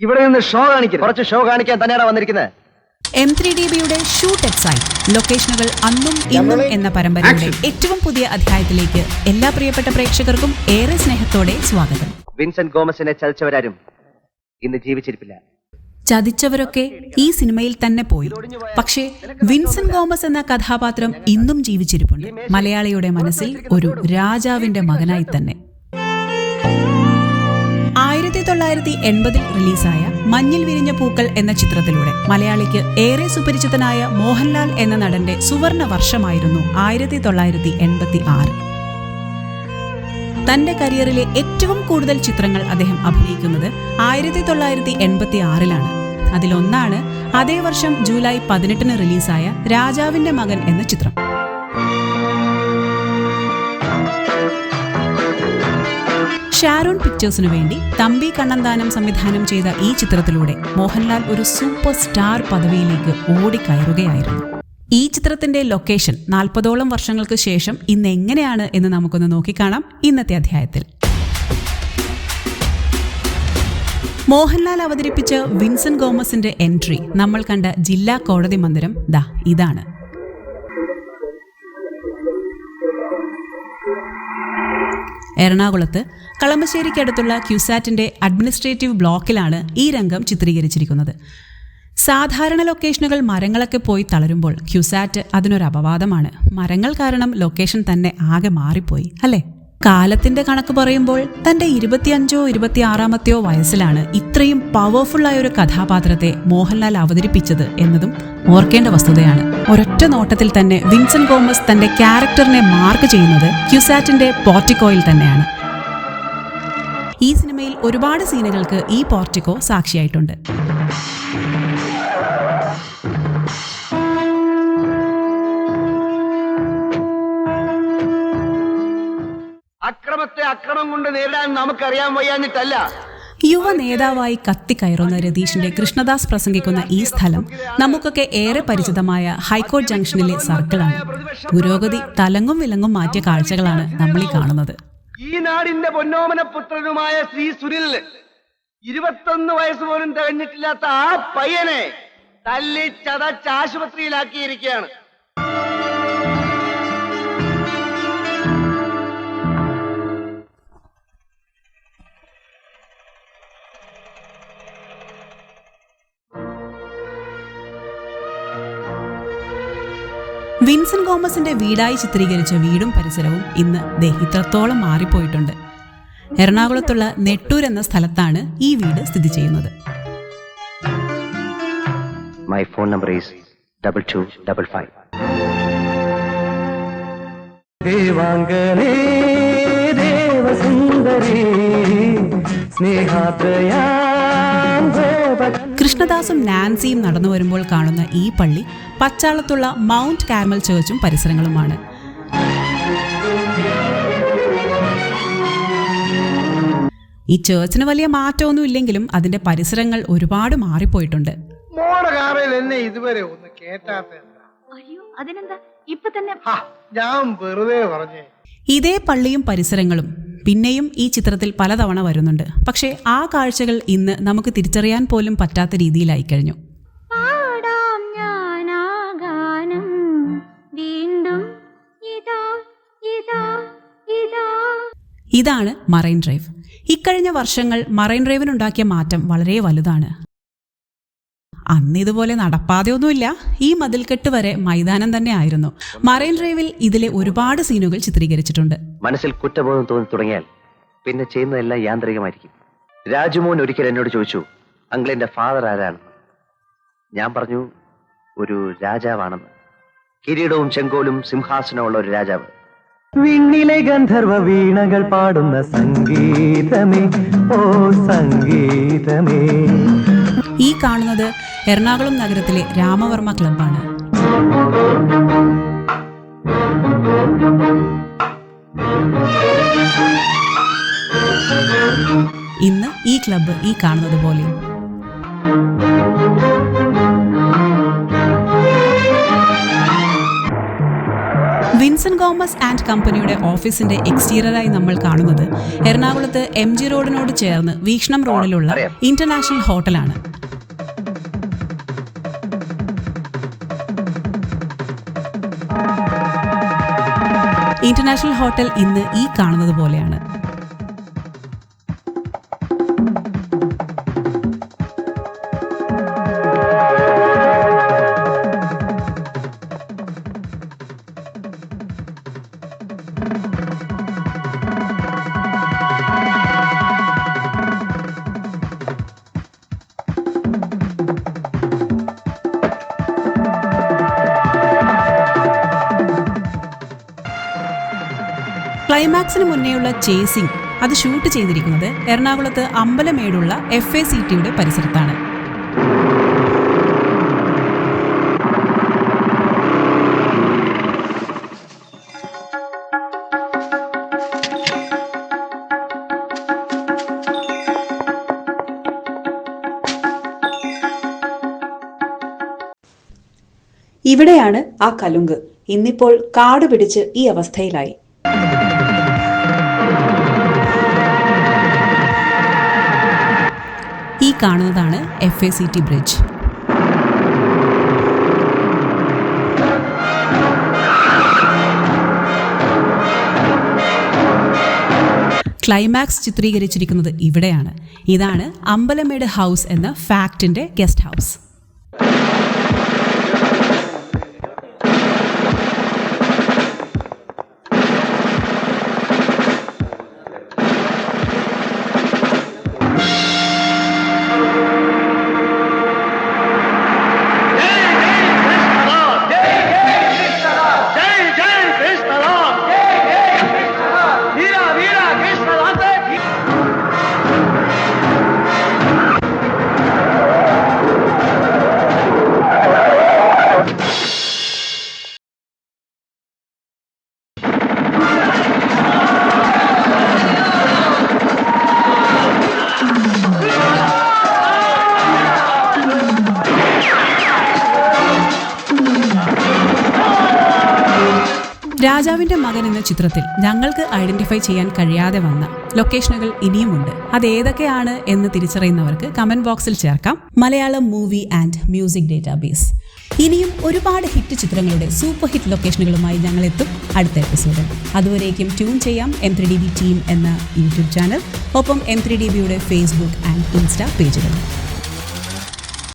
ഇവിടെ നിന്ന് ഷോ കാണിക്കും കുറച്ച് ഷോ കാണിക്കാൻ തന്നെയാണ് വന്നിരിക്കുന്നത് എം ത്രീ ഡി ബിയുടെ ഷൂട്ട് എറ്റ് സൈറ്റ് ലൊക്കേഷനുകൾ അന്നും ഇന്നും എന്ന പരമ്പരയുടെ ഏറ്റവും പുതിയ അധ്യായത്തിലേക്ക് എല്ലാ പ്രിയപ്പെട്ട പ്രേക്ഷകർക്കും ഏറെ സ്നേഹത്തോടെ സ്വാഗതം. വിൻസെന്റ് ഗോമസിനെ ചതിച്ചവരാരും ഇന്ന് ജീവിച്ചിരിപ്പില്ല. ചതിച്ചവരൊക്കെ ഈ സിനിമയിൽ തന്നെ പോയി. പക്ഷേ വിൻസെന്റ് ഗോമസ് എന്ന കഥാപാത്രം ഇന്നും ജീവിച്ചിരിപ്പുണ്ട്. മലയാളിയുടെ മനസ്സിൽ ഒരു രാജാവിന്റെ മകനായി തന്നെ. തൊള്ളായിരത്തി എൺപതിൽ റിലീസായ മഞ്ഞിൽ വിരിഞ്ഞ പൂക്കൾ എന്ന ചിത്രത്തിലൂടെ മലയാളിക്ക് ഏറെ സുപരിചിതനായ മോഹൻലാൽ എന്ന നടന്റെ സുവർണ വർഷമായിരുന്നു ആയിരത്തി തൊള്ളായിരത്തി എൺപത്തി ആറ് തന്റെ കരിയറിലെ ഏറ്റവും കൂടുതൽ ചിത്രങ്ങൾ അദ്ദേഹം അഭിനയിക്കുന്നത് ആയിരത്തി തൊള്ളായിരത്തി എൺപത്തി ആറിലാണ് അതിലൊന്നാണ് അതേ വർഷം ജൂലൈ പതിനെട്ടിന് റിലീസായ രാജാവിന്റെ മകൻ എന്ന ചിത്രം. ഷാരോൺ പിക്ചേഴ്സിനു വേണ്ടി തമ്പി കണ്ണന്താനം സംവിധാനം ചെയ്ത ഈ ചിത്രത്തിലൂടെ മോഹൻലാൽ ഒരു സൂപ്പർ സ്റ്റാർ പദവിയിലേക്ക് ഓടിക്കയറുകയായിരുന്നു. ഈ ചിത്രത്തിന്റെ ലൊക്കേഷൻ നാൽപ്പതോളം വർഷങ്ങൾക്ക് ശേഷം ഇന്ന് എങ്ങനെയാണ് എന്ന് നമുക്കൊന്ന് നോക്കിക്കാണാം ഇന്നത്തെ അധ്യായത്തിൽ. മോഹൻലാൽ അവതരിപ്പിച്ച വിൻസൻ ഗോമസിന്റെ എൻട്രി നമ്മൾ കണ്ട ജില്ലാ കോടതി മന്ദിരം ദാ ഇതാണ്. എറണാകുളത്ത് കളമശ്ശേരിക്കടുത്തുള്ള ക്യുസാറ്റിന്റെ അഡ്മിനിസ്ട്രേറ്റീവ് ബ്ലോക്കിലാണ് ഈ രംഗം ചിത്രീകരിച്ചിരിക്കുന്നത്. സാധാരണ ലൊക്കേഷനുകൾ മരങ്ങളൊക്കെ പോയി തളരുമ്പോൾ ക്യുസാറ്റ് അതിനൊരു അപവാദമാണ്. മരങ്ങൾ കാരണം ലൊക്കേഷൻ തന്നെ ആകെ മാറിപ്പോയി അല്ലേ? കാലത്തിന്റെ കണക്ക് പറയുമ്പോൾ തന്റെ ഇരുപത്തിയഞ്ചോ ഇരുപത്തിയാറാമത്തെയോ വയസ്സിലാണ് ഇത്രയും പവർഫുള്ളായ ഒരു കഥാപാത്രത്തെ മോഹൻലാൽ അവതരിപ്പിച്ചത് എന്നതും ഓർക്കേണ്ട വസ്തുതയാണ്. ഒരൊറ്റ നോട്ടത്തിൽ തന്നെ വിൻസെന്റ് ഗോമസ് തന്റെ ക്യാരക്ടറിനെ മാർക്ക് ചെയ്യുന്നത് ക്യുസാറ്റിന്റെ പോർട്ടിക്കോയിൽ തന്നെയാണ്. ഈ സിനിമയിൽ ഒരുപാട് സീനുകൾക്ക് ഈ പോർട്ടിക്കോ സാക്ഷിയായിട്ടുണ്ട്. അക്രമത്തെ അക്രമം കൊണ്ട് നേരിടാൻ നമുക്കറിയാൻ വയ്യാഞ്ഞിട്ടല്ല. യുവ നേതാവായി കത്തിക്കയറുന്ന രതീഷിന്റെ കൃഷ്ണദാസ് പ്രസംഗിക്കുന്ന ഈ സ്ഥലം നമുക്കൊക്കെ ഏറെ പരിചിതമായ ഹൈക്കോർട്ട് ജംഗ്ഷനിലെ സർക്കിളാണ്. പുരോഗതി തലങ്ങും വിലങ്ങും മാറ്റിയ കാഴ്ചകളാണ് നമ്മൾ ഈ കാണുന്നത്. ഈ നാടിന്റെ പൊന്നോമന പുത്രനുമായ ശ്രീ സുനിൽ ഇരുപത്തൊന്ന് വയസ്സ് പോലും തികഞ്ഞിട്ടില്ലാത്ത ആ പയ്യനെ തല്ലി ചതച്ച് ആശുപത്രിയിലാക്കിയിരിക്കുകയാണ്. വിൻസെന്റ് തോമസിന്റെ വീടായി ചിത്രീകരിച്ച വീടും പരിസരവും ഇന്ന് ദേ ഇത്രത്തോളം മാറിപ്പോയിട്ടുണ്ട്. എറണാകുളത്തുള്ള നെട്ടൂർ എന്ന സ്ഥലത്താണ് ഈ വീട് സ്ഥിതി ചെയ്യുന്നത്. My phone number is double two double five ദേവസുന്ദരേ സ്നേഹാത്രയാ കൃഷ്ണദാസും നാൻസിയും നടന്നു വരുമ്പോൾ കാണുന്ന ഈ പള്ളി പച്ചാളത്തുള്ള മൗണ്ട് കാമൽ ചേർച്ചും പരിസരങ്ങളുമാണ്. ഈ ചേർച്ചിന് വലിയ മാറ്റമൊന്നും ഇല്ലെങ്കിലും അതിന്റെ പരിസരങ്ങൾ ഒരുപാട് മാറിപ്പോയിട്ടുണ്ട്. ഇതുവരെ ഒന്ന് കേട്ടാത്ത അയ്യോ അതിനെന്താ? ഇപ്പൊ തന്നെ ഞാൻ വെറുതെ പറഞ്ഞേ. ഇതേ പള്ളിയും പരിസരങ്ങളും പിന്നെയും ഈ ചിത്രത്തിൽ പലതവണ വരുന്നുണ്ട്. പക്ഷേ ആ കാഴ്ചകൾ ഇന്ന് നമുക്ക് തിരിച്ചറിയാൻ പോലും പറ്റാത്ത രീതിയിലായി കഴിഞ്ഞു. ഇതാണ് മറൈൻ ഡ്രൈവ്. ഇക്കഴിഞ്ഞ വർഷങ്ങൾ മറൈൻ ഡ്രൈവിനുണ്ടാക്കിയ മാറ്റം വളരെ വലുതാണ്. അന്ന് ഇതുപോലെ നടപ്പാതെയൊന്നുമില്ല. ഈ മതിൽക്കെട്ട് വരെ മൈതാനം തന്നെ ആയിരുന്നു. മറൈൻ ഡ്രൈവിൽ ഇതിലെ ഒരുപാട് സീനുകൾ ചിത്രീകരിച്ചിട്ടുണ്ട്. മനസ്സിൽ കുറ്റബോധം തോന്നി തുടങ്ങിയാൽ പിന്നെ ചെയ്യുന്നതെല്ലാം യാന്ത്രികമായിരിക്കും. രാജുമോൻ ഒരിക്കൽ എന്നോട് ചോദിച്ചു അങ്കിളിന്റെ ഫാദർ ആരാണെന്ന് ഞാൻ പറഞ്ഞു ഒരു രാജാവാണെന്ന്. കിരീടവും ചെങ്കോലും സിംഹാസനമുള്ള ഒരു രാജാവ്. വിണ്ണിലെ ഗന്ധർവ വീണകൾ പാടുന്ന സംഗീതമേ ഓ സംഗീതമേ. ഈ കാണുന്നത് എറണാകുളം നഗരത്തിലെ രാമവർമ്മ ക്ലബ്ബാണ്. ഇന്ന് ഈ ക്ലബ്ബ് ഈ കാണുന്നത് പോലെ. വിൻസെന്റ് ഗോമസ് ആൻഡ് കമ്പനിയുടെ ഓഫീസിന്റെ എക്സ്റ്റീരിയറായി നമ്മൾ കാണുന്നത് എറണാകുളത്ത് എം ജി റോഡിനോട് ചേർന്ന് വീക്ഷണം റോഡിലുള്ള ഇന്റർനാഷണൽ ഹോട്ടലാണ്. ഇന്റർനാഷണൽ ഹോട്ടൽ ഇന്ന് ഈ കാണുന്നത് പോലെയാണ്. ക്ലൈമാക്സിന് മുന്നേയുള്ള ചേസിംഗ് അത് ഷൂട്ട് ചെയ്തിരിക്കുന്നത് എറണാകുളത്ത് അമ്പലമേടുള്ള എഫ് എ സി ടിയുടെ പരിസരത്താണ്. ഇവിടെയാണ് ആ കലുങ്ക്. ഇന്നിപ്പോൾ കാട് പിടിച്ച് ഈ അവസ്ഥയിലായി. കാണുന്നതാണ് F A C T bridge climax ചിത്രീകരിച്ചിരിക്കുന്നത് ഇവിടെയാണ്. ഇതാണ് അമ്പലമേട് ഹൗസ് എന്ന ഫാക്ടിന്റെ ഗസ്റ്റ് ഹൗസ് രാജാവിന്റെ മകൻ എന്ന ചിത്രത്തിൽ ഞങ്ങൾക്ക് ഐഡന്റിഫൈ ചെയ്യാൻ കഴിയാതെ വന്ന ലൊക്കേഷനുകൾ ഇനിയുമുണ്ട്. അത് ഏതൊക്കെയാണ് എന്ന് തിരിച്ചറിയുന്നവർക്ക് കമന്റ് ബോക്സിൽ ചേർക്കാം. Malayalam movie and music database ഇനിയും ഒരുപാട് ഹിറ്റ് ചിത്രങ്ങളുടെ സൂപ്പർ ഹിറ്റ് ലൊക്കേഷനുകളുമായി ഞങ്ങൾ എത്തും അടുത്ത എപ്പിസോഡിൽ അതുവരേക്കും ട്യൂൺ ചെയ്യാം M three D B team എന്ന യൂട്യൂബ് ചാനൽ ഒപ്പം എം ത്രീ ഡി ബിയുടെ ഫേസ്ബുക്ക് ആൻഡ് ഇൻസ്റ്റാ പേജുകൾ